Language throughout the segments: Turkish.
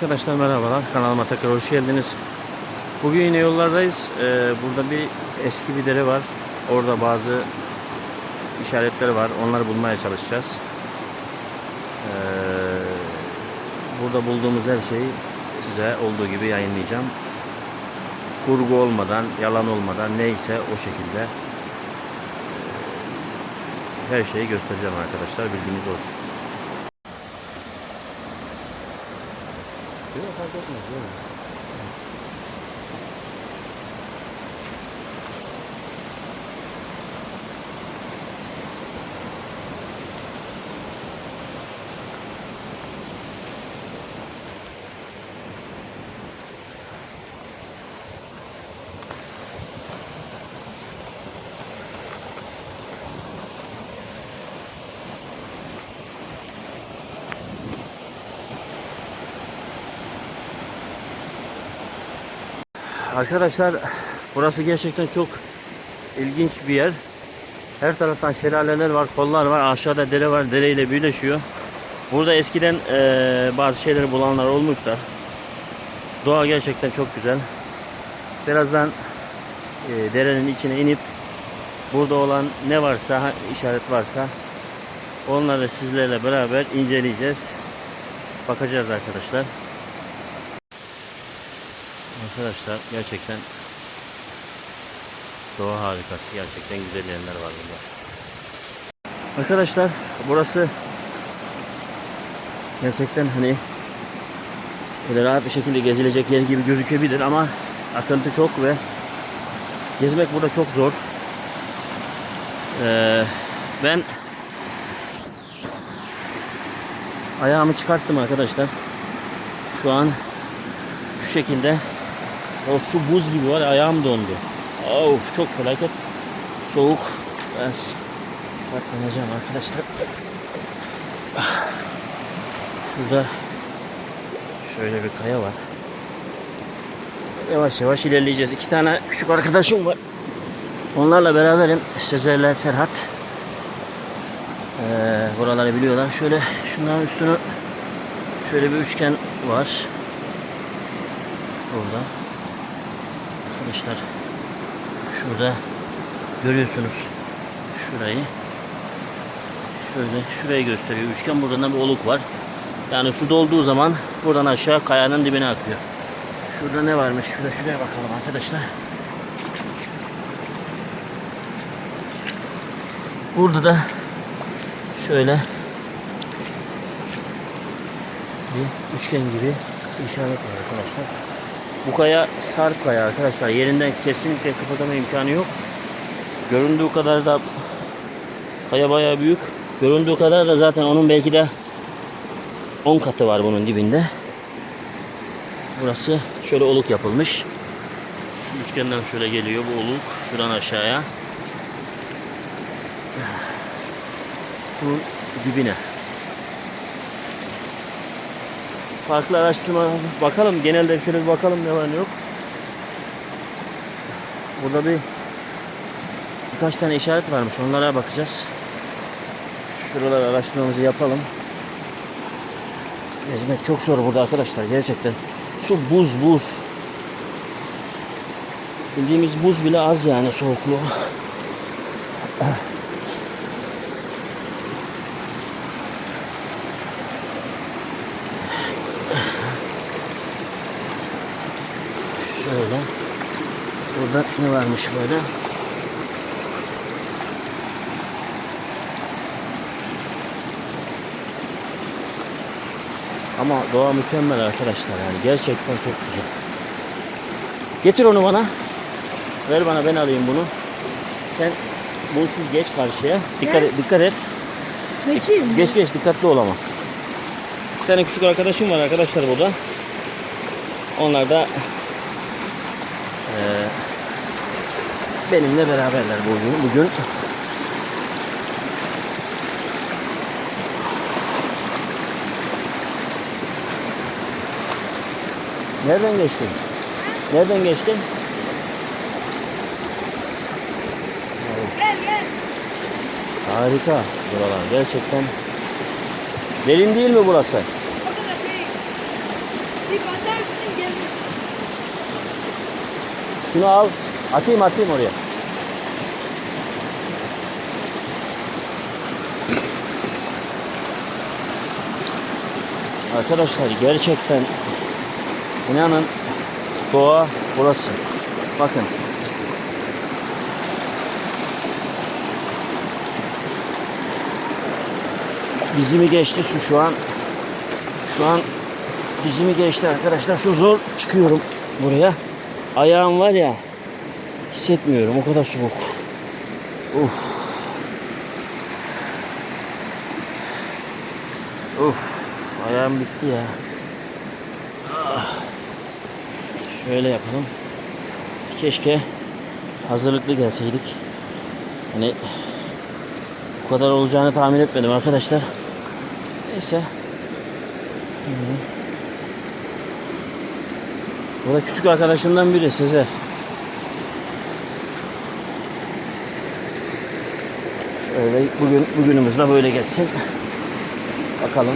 Arkadaşlar merhabalar. Kanalıma tekrar hoş geldiniz. Bugün yine yollardayız. Ee, burada bir eski bir dere var. Orada bazı işaretler var. Onları bulmaya çalışacağız. Ee, burada bulduğumuz her şeyi size olduğu gibi yayınlayacağım. Kurgu olmadan, yalan olmadan neyse o şekilde ee, her şeyi göstereceğim arkadaşlar. Bilginiz olsun. Yok fark etmez değil mi? Arkadaşlar burası gerçekten çok ilginç bir yer. Her taraftan şelaleler var, kollar var, aşağıda dere var, dereyle birleşiyor. Burada eskiden eee, bazı şeyleri bulanlar olmuşlar. Doğa gerçekten çok güzel. Birazdan eee, derenin içine inip burada olan ne varsa, işaret varsa onları sizlerle beraber inceleyeceğiz. Bakacağız arkadaşlar. Arkadaşlar gerçekten doğa harikası. Gerçekten güzel yerler var burada. Arkadaşlar burası gerçekten hani böyle rahat bir şekilde gezilecek yer gibi gözükebilir ama akıntı çok ve gezmek burada çok zor. Ee, ben ayağımı çıkarttım arkadaşlar. Şu an şu şekilde o su buz gibi var ayağım dondu. Of çok felaket soğuk. Ben saklanacağım arkadaşlar. Şurada şöyle bir kaya var. Yavaş yavaş ilerleyeceğiz. İki tane küçük arkadaşım var. Onlarla beraberim. Sezer'le Serhat. Ee, buraları biliyorlar. Şöyle şunların üstünü şöyle bir üçgen var. Burada. Arkadaşlar şurada görüyorsunuz şurayı. Şöyle şurayı gösteriyor üçgen. Buradan da bir oluk var. Yani su dolduğu zaman buradan aşağı kayanın dibine akıyor. Şurada ne varmış? Şurada şuraya bakalım arkadaşlar. Burada da şöyle bir üçgen gibi işaret var arkadaşlar. Bu kaya sarp kaya arkadaşlar. Yerinden kesinlikle kıpırdama imkanı yok. Göründüğü kadar da kaya bayağı büyük. Göründüğü kadar da zaten onun belki de 10 katı var bunun dibinde. Burası şöyle oluk yapılmış. Üçgenden şöyle geliyor bu oluk. Şuradan aşağıya. Bunun dibine. Farklı araştırma bakalım genelde şöyle bir bakalım ne var ne yok. Burada bir birkaç tane işaret varmış. Onlara bakacağız. Şuralar araştırmamızı yapalım. Gezmek çok zor burada arkadaşlar gerçekten. Su buz buz. Bildiğimiz buz bile az yani soğukluğu. Şöyle. Burada ne varmış böyle? Ama doğa mükemmel arkadaşlar yani gerçekten çok güzel. Getir onu bana. Ver bana ben alayım bunu. Sen bunsuz geç karşıya. Dikkat et, dikkat et. Geçeyim mi? Geç geç dikkatli ol ama. Bir tane küçük arkadaşım var arkadaşlar burada. Onlar da benimle beraberler bugün. Bugün Nereden geçtin? Nereden geçtin? Gel gel. Harika buralar gerçekten. Derin değil mi burası? Şunu al. Atayım atayım oraya. Arkadaşlar gerçekten inanın doğa burası. Bakın. Dizimi geçti su şu an. Şu an dizimi geçti arkadaşlar. Su zor çıkıyorum buraya. Ayağım var ya hissetmiyorum. O kadar soğuk. Uf. Uf. Ayağım bitti ya. Ah. Şöyle yapalım. Keşke hazırlıklı gelseydik. Hani bu kadar olacağını tahmin etmedim arkadaşlar. Neyse. Bu da küçük arkadaşımdan biri Sezer. Öyle bugün bugünümüz de böyle geçsin. Bakalım.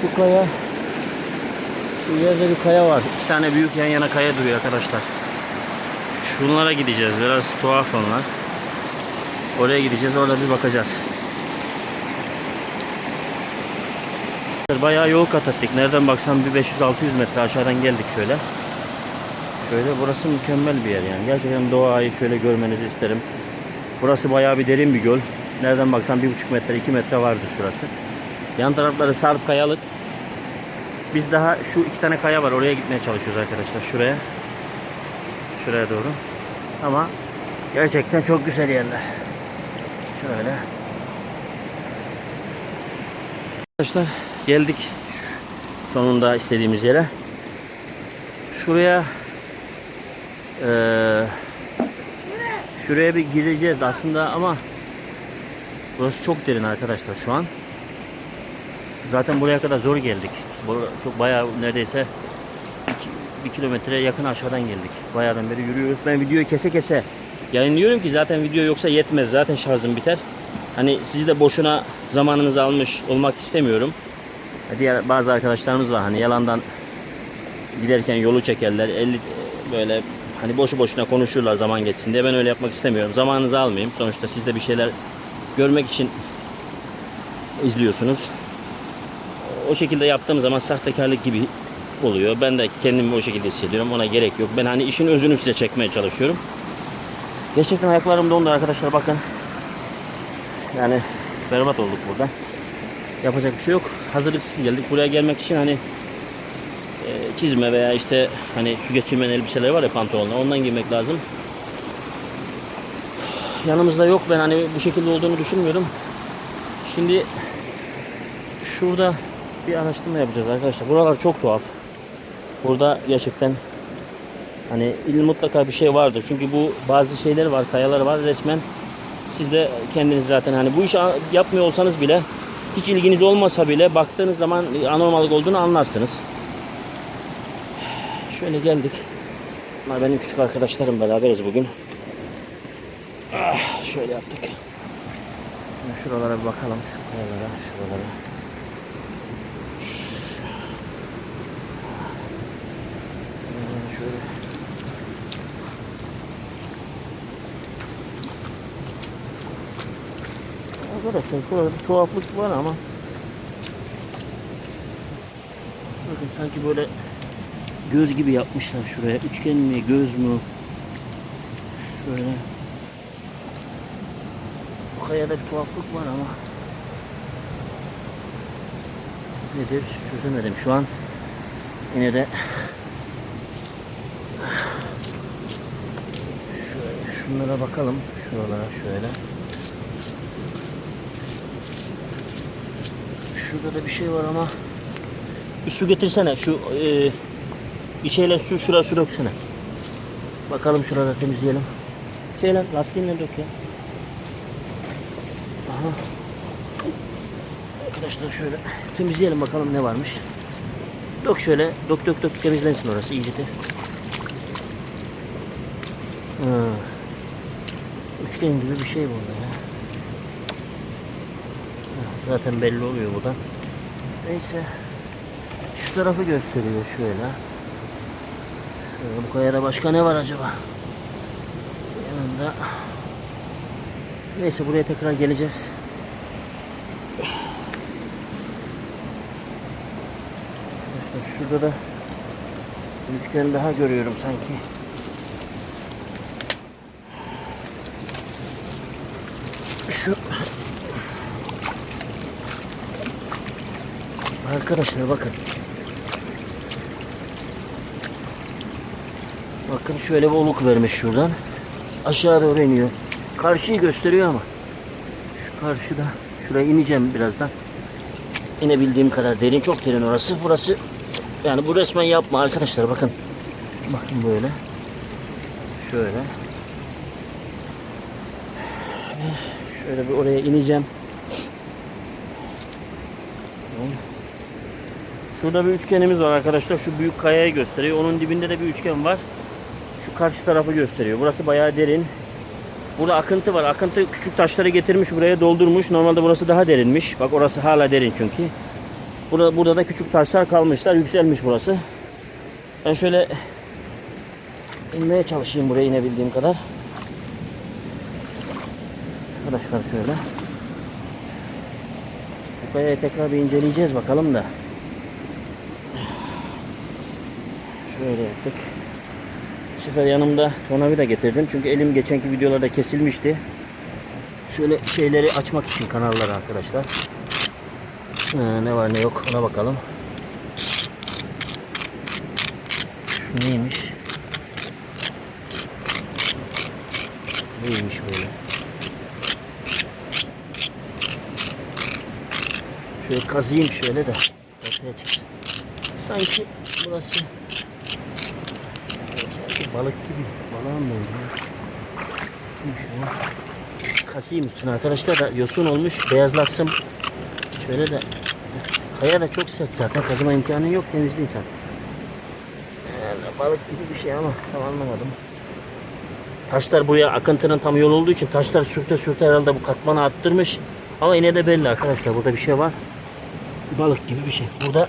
Şu kaya şu yerde bir kaya var. İki tane büyük yan yana kaya duruyor arkadaşlar. Şunlara gideceğiz. Biraz tuhaf onlar. Oraya gideceğiz. Orada bir bakacağız. Bayağı yol kat ettik. Nereden baksan bir 500-600 metre aşağıdan geldik şöyle. Şöyle burası mükemmel bir yer yani. Gerçekten doğayı şöyle görmenizi isterim. Burası bayağı bir derin bir göl. Nereden baksan bir buçuk metre, iki metre vardır şurası. Yan tarafları sarp kayalık. Biz daha şu iki tane kaya var. Oraya gitmeye çalışıyoruz arkadaşlar. Şuraya. Şuraya doğru. Ama gerçekten çok güzel yerler. Şöyle. Arkadaşlar geldik sonunda istediğimiz yere. Şuraya eee şuraya bir gireceğiz aslında ama burası çok derin arkadaşlar şu an. Zaten buraya kadar zor geldik. Çok bayağı neredeyse 1 kilometreye yakın aşağıdan geldik. Bayağıdan beri yürüyoruz. Ben videoyu kese kese yayınlıyorum ki zaten video yoksa yetmez. Zaten şarjım biter. Hani sizi de boşuna zamanınızı almış olmak istemiyorum. Diğer bazı arkadaşlarımız var hani yalandan giderken yolu çekerler. 50 böyle hani boşu boşuna konuşurlar zaman geçsin diye. Ben öyle yapmak istemiyorum. Zamanınızı almayayım. Sonuçta siz de bir şeyler görmek için izliyorsunuz. O şekilde yaptığım zaman sahtekarlık gibi oluyor. Ben de kendimi o şekilde hissediyorum. Ona gerek yok. Ben hani işin özünü size çekmeye çalışıyorum. Gerçekten ayaklarım dondu arkadaşlar bakın. Yani berbat olduk burada. Yapacak bir şey yok. Hazırlıksız geldik. Buraya gelmek için hani çizme veya işte hani su geçirmeyen elbiseler var ya pantolonlar. Ondan giymek lazım. Yanımızda yok. Ben hani bu şekilde olduğunu düşünmüyorum. Şimdi şurada bir araştırma yapacağız arkadaşlar. Buralar çok tuhaf. Burada gerçekten hani il mutlaka bir şey vardır. Çünkü bu bazı şeyler var, kayalar var resmen. Siz de kendiniz zaten hani bu işi yapmıyor olsanız bile hiç ilginiz olmasa bile baktığınız zaman anormallik olduğunu anlarsınız. Şöyle geldik. Bunlar benim küçük arkadaşlarım beraberiz bugün. Ah, şöyle yaptık. Şimdi Şuralara bir bakalım. Şu kayalara, şuralara. Şöyle. Arkadaşlar burada bir tuhaflık var ama Bakın sanki böyle göz gibi yapmışlar şuraya. Üçgen mi, göz mü? Şöyle. Bu kayada bir tuhaflık var ama nedir çözemedim şu an. Yine de şöyle şunlara bakalım. Şuralara şöyle. Şurada da bir şey var ama bir su getirsene şu e, bir şeyle su şuraya su döksene. Bakalım şurada temizleyelim. Şeyle lastiğinle dök ya. Aha. Arkadaşlar şöyle temizleyelim bakalım ne varmış. Dök şöyle. Dök dök dök temizlensin orası iyice de. Ha. Üçgen gibi bir şey burada ya. Ha, Zaten belli oluyor buradan. Neyse. Şu tarafı gösteriyor şöyle. Şöyle bu kayada başka ne var acaba? Yanında. Neyse buraya tekrar geleceğiz. Arkadaşlar şurada da üçgen daha görüyorum sanki. Şu Arkadaşlar bakın. Bakın şöyle bir oluk vermiş şuradan. Aşağı doğru iniyor. Karşıyı gösteriyor ama. Şu karşıda. Şuraya ineceğim birazdan. İnebildiğim kadar derin. Çok derin orası. Burası yani bu resmen yapma arkadaşlar bakın. Bakın böyle. Şöyle. Şöyle bir oraya ineceğim. Şurada bir üçgenimiz var arkadaşlar. Şu büyük kayayı gösteriyor. Onun dibinde de bir üçgen var. Şu karşı tarafı gösteriyor. Burası bayağı derin. Burada akıntı var. Akıntı küçük taşları getirmiş buraya doldurmuş. Normalde burası daha derinmiş. Bak orası hala derin çünkü. Burada, burada da küçük taşlar kalmışlar. Yükselmiş burası. Ben şöyle inmeye çalışayım buraya inebildiğim kadar. Arkadaşlar şöyle. Bu kayayı tekrar bir inceleyeceğiz bakalım da. Şöyle yaptık. Sefer yanımda tornavida getirdim. Çünkü elim geçenki videolarda kesilmişti. Şöyle şeyleri açmak için kanalları arkadaşlar. Ee, ne var ne yok ona bakalım. Şu neymiş? Neymiş böyle? Şöyle kazıyım şöyle de ortaya çıksın. Sanki burası balık gibi. Balığa mı benziyor? Kasayım üstüne arkadaşlar da yosun olmuş. Beyazlatsın. Şöyle de kaya da çok sert zaten. Kazıma imkanı yok. Temizleyeyim zaten. Yani balık gibi bir şey ama tam anlamadım. Taşlar buraya akıntının tam yol olduğu için taşlar sürte sürte herhalde bu katmanı attırmış. Ama yine de belli arkadaşlar burada bir şey var. Balık gibi bir şey. Burada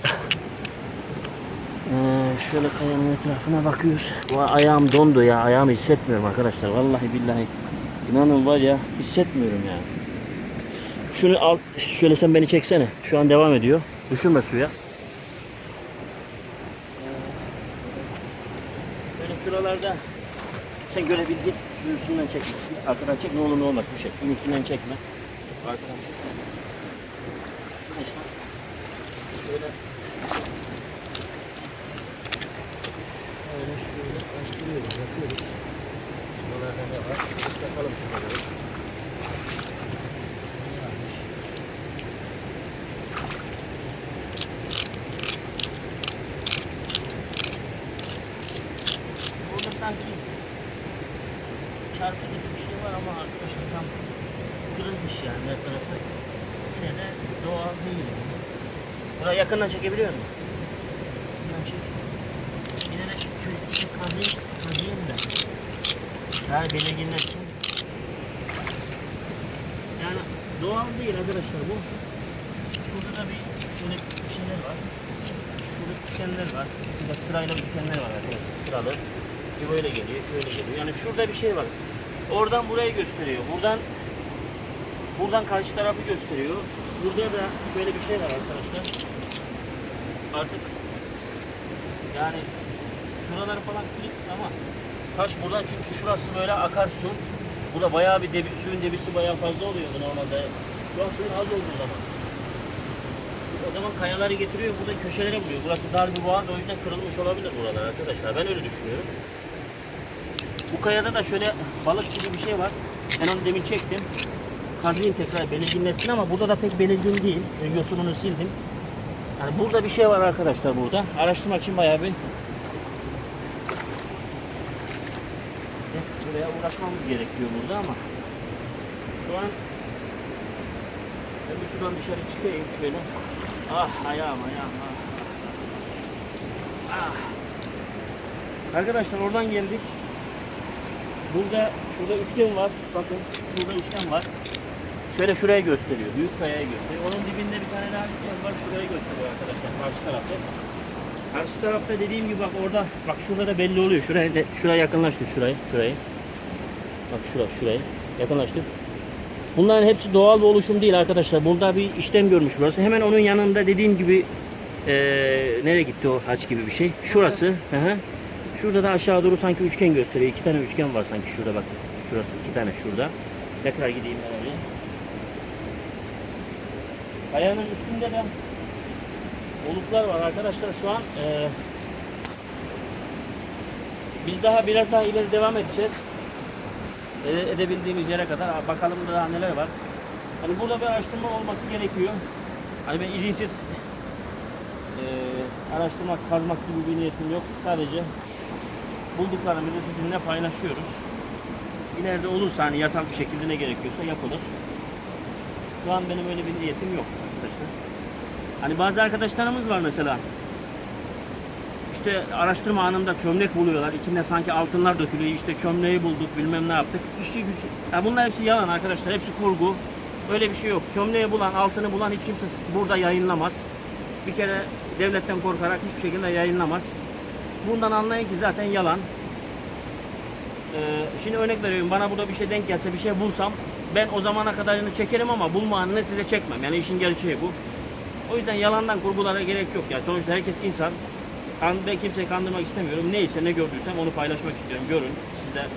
şöyle kayanın etrafına bakıyoruz. Bu ayağım dondu ya. Ayağımı hissetmiyorum arkadaşlar. Vallahi billahi. İnanın var ya hissetmiyorum yani. Şunu al, şöyle sen beni çeksene. Şu an devam ediyor. Düşürme suya. Böyle şuralarda sen görebildiğin suyun üstünden çekme. Arkadan çek ne olur ne olmaz bir şey. Suyun üstünden çekme. Arkadan çek. Arkadaşlar şöyle şöyle şöyle açtırıyoruz, yapıyoruz. Buralarda ne var? Islatalım şuraları. Burada sanki çarpı gibi bir şey var ama arkadaşlar tam kırılmış yani her tarafı. Yine de doğal değil. Buraya yakından çekebiliyor musun? Yakından çek. De şöyle bir kazıyım, kazıyım da. Yani doğal değil arkadaşlar bu. Şurada da bir şöyle şeyler var. Şurada üçgenler var. Şurada sırayla üçgenler var arkadaşlar. Sıralı. Bir böyle geliyor, şöyle geliyor. Yani şurada bir şey var. Oradan burayı gösteriyor. Buradan buradan karşı tarafı gösteriyor. Burada da şöyle bir şey var arkadaşlar. Artık yani şuraları falan kırık ama taş buradan çünkü şurası böyle akarsu. Burada bayağı bir debi, suyun debisi bayağı fazla oluyordu normalde. Şu an suyun az olduğu zaman. O zaman kayaları getiriyor burada köşelere vuruyor. Burası dar bir boğaz o yüzden kırılmış olabilir buralar arkadaşlar. Ben öyle düşünüyorum. Bu kayada da şöyle balık gibi bir şey var. Ben onu demin çektim. Kazıyım tekrar belirginleşsin ama burada da pek belirgin değil. Yosununu sildim. Yani burada bir şey var arkadaşlar burada. Araştırmak için bayağı bir buraya uğraşmamız gerekiyor burada ama şu an ben bir sudan dışarı çıkayım şöyle. Ah ayağım ayağım ah. ah. Arkadaşlar oradan geldik. Burada şurada üçgen var. Bakın şurada üçgen var. Şöyle şuraya gösteriyor. Büyük kayaya gösteriyor. Onun dibinde bir tane daha üçgen var. Şurayı gösteriyor arkadaşlar. Karşı tarafta. Karşı tarafta dediğim gibi bak orada bak şurada da belli oluyor. Şuraya şuraya yakınlaştır şurayı. Şurayı. Bak şura şurayı. Yakınlaştır. Bunların hepsi doğal bir oluşum değil arkadaşlar. Burada bir işlem görmüş burası. Hemen onun yanında dediğim gibi eee nereye gitti o haç gibi bir şey. Şurası. Hı hı. Şurada da aşağı doğru sanki üçgen gösteriyor. İki tane üçgen var sanki şurada bak. Şurası iki tane şurada. Tekrar gideyim ben. Kayanın üstünde de oluklar var arkadaşlar. Şu an eee, biz daha biraz daha ileri devam edeceğiz. Ede- edebildiğimiz yere kadar bakalım daha neler var. Hani burada bir araştırma olması gerekiyor. Hani ben izinsiz eee araştırmak, kazmak gibi bir niyetim yok. Sadece bulduklarımızı sizinle paylaşıyoruz. İleride olursa hani yasal bir şekilde ne gerekiyorsa yapılır. Şu an benim öyle bir niyetim yok arkadaşlar. Hani bazı arkadaşlarımız var mesela. İşte araştırma anında çömlek buluyorlar. İçinde sanki altınlar dökülüyor. İşte çömleği bulduk, bilmem ne yaptık. İşi gücü. Ya bunlar hepsi yalan arkadaşlar. Hepsi kurgu. Öyle bir şey yok. Çömleği bulan, altını bulan hiç kimse burada yayınlamaz. Bir kere devletten korkarak hiçbir şekilde yayınlamaz. Bundan anlayın ki zaten yalan. Ee, şimdi örnek veriyorum bana burada bir şey denk gelse bir şey bulsam ben o zamana kadarını çekerim ama bulma anını size çekmem. Yani işin gerçeği bu. O yüzden yalandan kurgulara gerek yok. Yani sonuçta herkes insan. Ben kimseyi kandırmak istemiyorum. Neyse ne gördüysem onu paylaşmak istiyorum. Görün. Siz de e,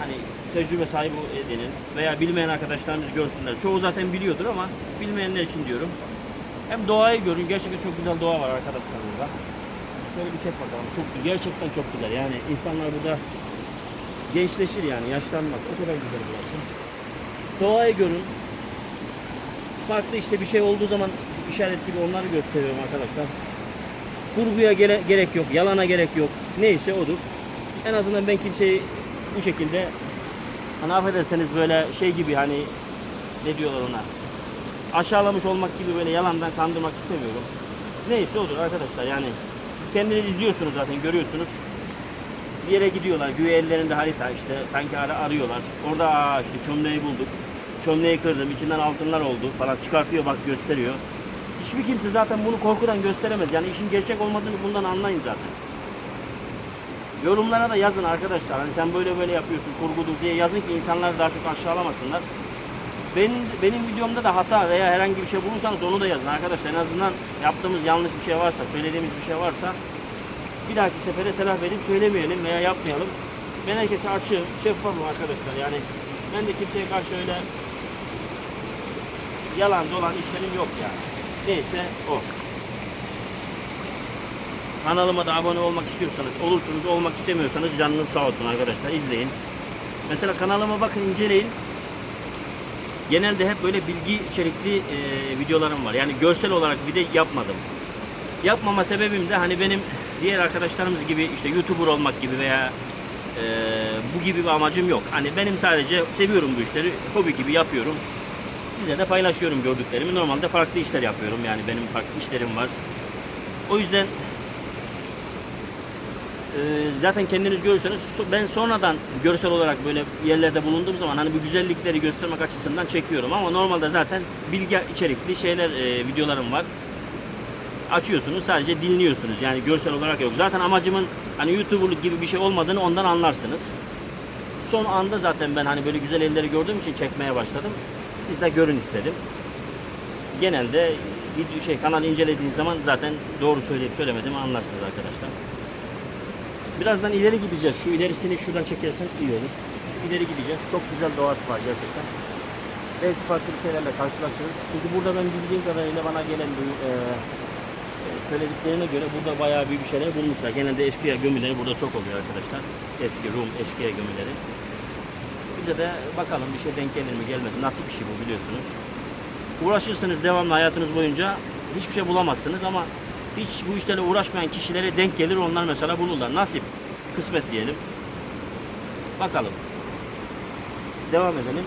hani tecrübe sahibi edinin veya bilmeyen arkadaşlarımız görsünler. Çoğu zaten biliyordur ama bilmeyenler için diyorum. Hem doğayı görün. Gerçekten çok güzel doğa var arkadaşlar burada. Şöyle bir çek bakalım. Çok gerçekten çok güzel. Yani insanlar burada gençleşir yani yaşlanmaz. O kadar güzel burası. Doğayı görün. Farklı işte bir şey olduğu zaman işaret gibi onları gösteriyorum arkadaşlar. Kurguya gere- gerek yok, yalana gerek yok. Neyse odur. En azından ben kimseyi bu şekilde hani affederseniz böyle şey gibi hani ne diyorlar ona aşağılamış olmak gibi böyle yalandan kandırmak istemiyorum. Neyse odur arkadaşlar yani kendiniz izliyorsunuz zaten görüyorsunuz. Bir yere gidiyorlar güya ellerinde harita işte sanki ara arıyorlar. Orada aa işte çömleği bulduk. Çömleği kırdım içinden altınlar oldu falan çıkartıyor bak gösteriyor. Hiçbir kimse zaten bunu korkudan gösteremez. Yani işin gerçek olmadığını bundan anlayın zaten. Yorumlara da yazın arkadaşlar. Hani sen böyle böyle yapıyorsun kurgudur diye yazın ki insanlar daha çok aşağılamasınlar. Benim, benim videomda da hata veya herhangi bir şey bulursanız onu da yazın arkadaşlar. En azından yaptığımız yanlış bir şey varsa, söylediğimiz bir şey varsa bir dahaki sefere telafi edip söylemeyelim veya yapmayalım. Ben herkese açığım, şeffafım arkadaşlar. Yani ben de kimseye karşı öyle yalan dolan işlerim yok yani. Neyse o. Kanalıma da abone olmak istiyorsanız olursunuz, olmak istemiyorsanız canınız sağ olsun arkadaşlar. izleyin. Mesela kanalıma bakın inceleyin. Genelde hep böyle bilgi içerikli e, videolarım var. Yani görsel olarak bir de yapmadım. Yapmama sebebim de hani benim diğer arkadaşlarımız gibi işte YouTuber olmak gibi veya e, bu gibi bir amacım yok. Hani benim sadece seviyorum bu işleri. Hobi gibi yapıyorum. Size de paylaşıyorum gördüklerimi. Normalde farklı işler yapıyorum. Yani benim farklı işlerim var. O yüzden e, zaten kendiniz görürseniz ben sonradan görsel olarak böyle yerlerde bulunduğum zaman hani bu güzellikleri göstermek açısından çekiyorum ama normalde zaten bilgi içerikli şeyler e, videolarım var. Açıyorsunuz sadece dinliyorsunuz yani görsel olarak yok. Zaten amacımın hani YouTuber'lık gibi bir şey olmadığını ondan anlarsınız. Son anda zaten ben hani böyle güzel elleri gördüğüm için çekmeye başladım. Siz de görün istedim. Genelde video şey kanal incelediğiniz zaman zaten doğru söyleyip söylemediğimi anlarsınız arkadaşlar. Birazdan ileri gideceğiz. Şu ilerisini şuradan çekersen iyi olur. Şu ileri gideceğiz. Çok güzel doğası var gerçekten. Belki farklı şeylerle karşılaşırız. Çünkü burada ben bildiğim kadarıyla bana gelen bu e, söylediklerine göre burada bayağı büyük bir şeyler bulmuşlar. Genelde eşkıya gömüleri burada çok oluyor arkadaşlar. Eski Rum eşkıya gömüleri. Bize de bakalım bir şey denk gelir mi gelmez mi? Nasıl bir şey bu biliyorsunuz. Uğraşırsınız devamlı hayatınız boyunca hiçbir şey bulamazsınız ama hiç bu işlerle uğraşmayan kişilere denk gelir onlar mesela bulurlar. Nasip, kısmet diyelim. Bakalım. Devam edelim.